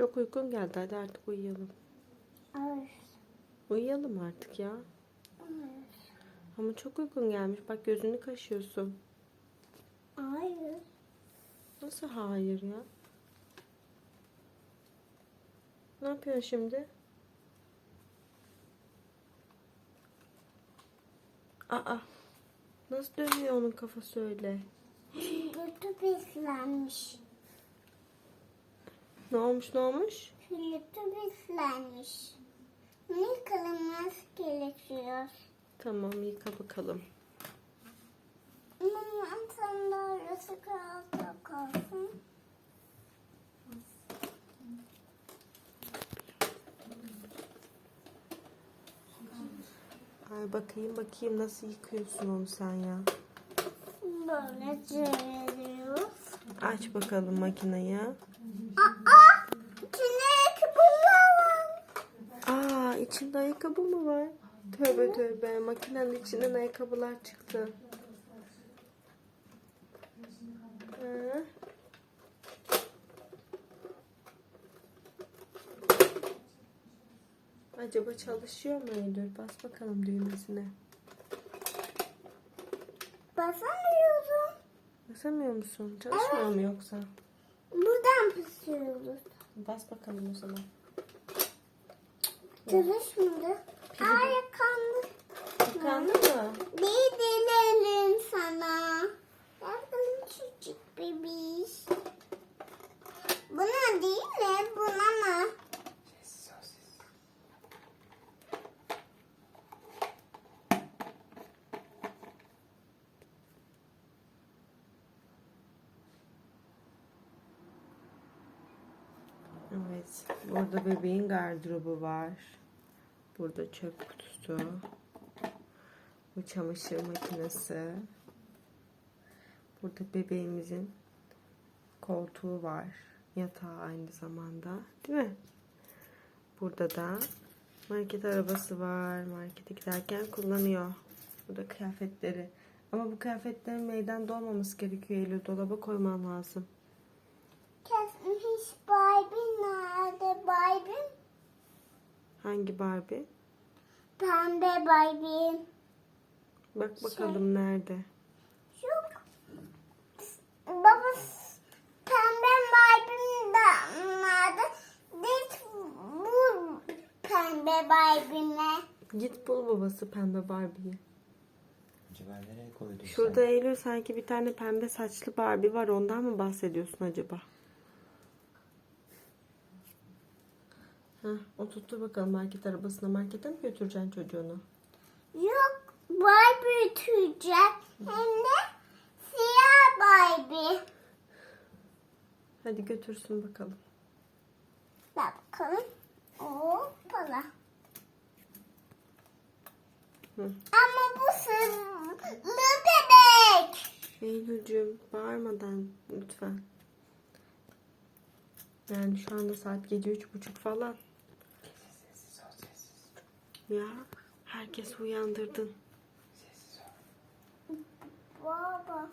Çok uykun geldi. Hadi artık uyuyalım. Hayır. Uyuyalım artık ya. Ama çok uykun gelmiş. Bak gözünü kaşıyorsun. Hayır. Nasıl hayır ya? Ne yapıyorsun şimdi? Aa. Nasıl dönüyor onun kafası öyle? Götü pislenmiş. Ne olmuş ne olmuş? Götü pislenmiş. Ne kılınması gerekiyor? Tamam yıka bakalım. Mama sandalyesi kaldı kalsın. Ay bakayım bakayım nasıl yıkıyorsun onu sen ya. Böyle çeviriyoruz. Aç bakalım makineyi. Aa! İçine kıpırlar var. Aa içinde ayakkabı mı var? Tövbe tövbe makinenin içinden ayakkabılar çıktı. Hı. Acaba çalışıyor mu Eylül? Bas bakalım düğmesine. Basamıyorum. Basamıyor musun? Çalışmıyor mu yoksa? Buradan pısıyoruz. Bas bakalım o zaman. Çalışmadı. Ay kandı. Tıkandı mı? Bir dilerim sana. Bakalım küçük bebiş. Buna değil mi? Buna mı? Evet. Burada bebeğin gardırobu var. Burada çöp kutusu. Bu çamaşır makinesi. Burada bebeğimizin koltuğu var. Yatağı aynı zamanda. Değil mi? Burada da market arabası var. Markete giderken kullanıyor. Burada kıyafetleri. Ama bu kıyafetlerin meydanda olmaması gerekiyor. Eylül dolaba koyman lazım. Kesmiş Barbie nerede Barbie? Hangi Barbie? Pembe Barbie. Bak bakalım nerede? Yok. Baba pembe Barbie'm de nerede? Git bul pembe Barbie'mi. Git bul babası pembe Barbie'yi. Acaba nereye koydun Şurada Eylül sanki bir tane pembe saçlı Barbie var. Ondan mı bahsediyorsun acaba? Heh, oturttur bakalım market arabasına. Markete mi götüreceksin çocuğunu? Yok Barbie tüyecek. Hem de siyah Barbie. Hadi götürsün bakalım. Bak bakalım. Hoppala. Hı. Ama bu sırlı bebek. Eylül'cüğüm bağırmadan lütfen. Yani şu anda saat gece üç buçuk falan. Ya herkes uyandırdın. Baba.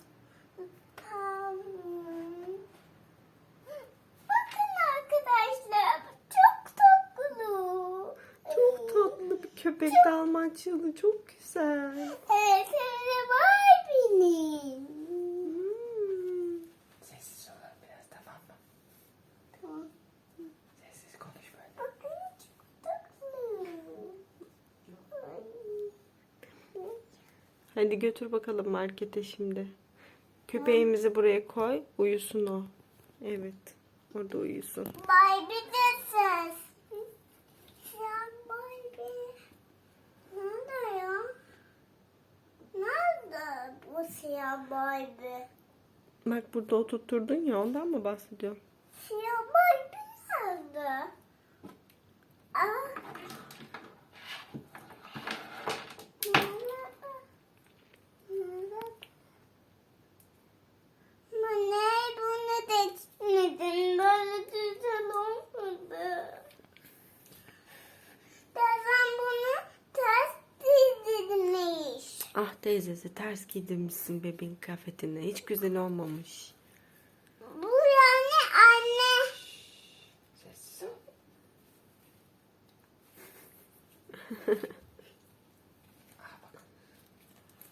Bakın arkadaşlar. Çok tatlı. Çok tatlı bir köpek dalmaçyalı. Çok güzel. Evet, hem de Barbie'nin. Hmm. Sessiz ol biraz tamam mı? Tamam. Sessiz konuş böyle. Bakın çok tatlı. Ay. Hadi götür bakalım markete şimdi. Köpeğimizi buraya koy. Uyusun o. Evet. Orada uyusun. Barbie de ses. Siyah Barbie. Nerede ya? Nerede bu siyah Barbie? Bak burada oturtturdun ya ondan mı bahsediyorsun? Ah teyzesi ters giydirmişsin bebeğin kıyafetini. Hiç güzel olmamış. Bu yani anne. Sessiz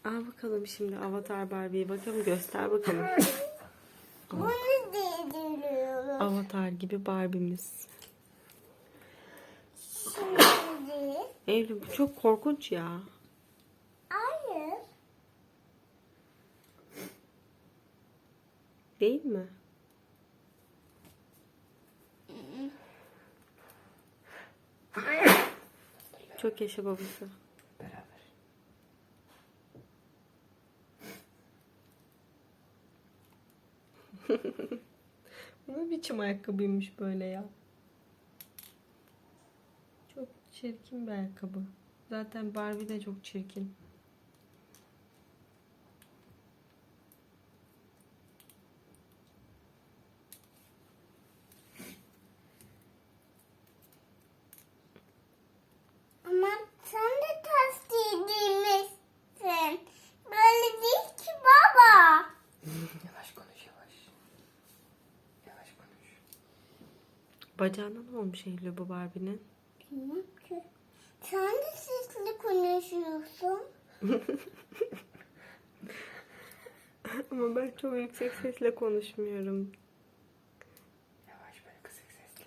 Al bakalım şimdi Avatar Barbie'ye bakalım göster bakalım. Bunu değdiriyoruz. Avatar gibi Barbie'miz. Şimdi. Evli bu çok korkunç ya. Değil mi? Çok yaşa babası. Beraber. Bu ne biçim ayakkabıymış böyle ya? Çok çirkin bir ayakkabı. Zaten Barbie de çok çirkin. Ama sen de ters giydirmişsin. Böyle değil ki baba. Yavaş konuş yavaş. Yavaş konuş. Bacağına ne olmuş Eylül bu Barbie'nin? Sen de sesli konuşuyorsun. Ama ben çok yüksek sesle konuşmuyorum. Yavaş böyle kısık sesle.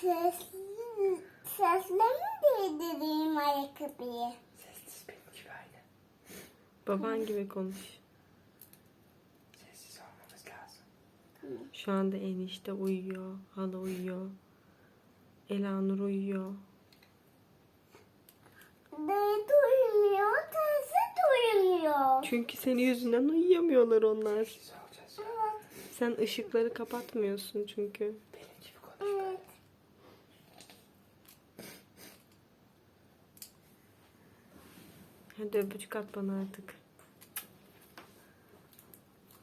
Sesli, sesle mi değdireyim ayakkabıyı? Sessiz benim gibi aynı. Baban gibi konuş. Sessiz olmamız lazım. Şu anda enişte uyuyor. Hala uyuyor. Elanur uyuyor. Dayı duymuyor, teyze duymuyor. Çünkü senin yüzünden uyuyamıyorlar onlar. Sen ışıkları kapatmıyorsun çünkü. Evet. Hadi öpücük at bana artık.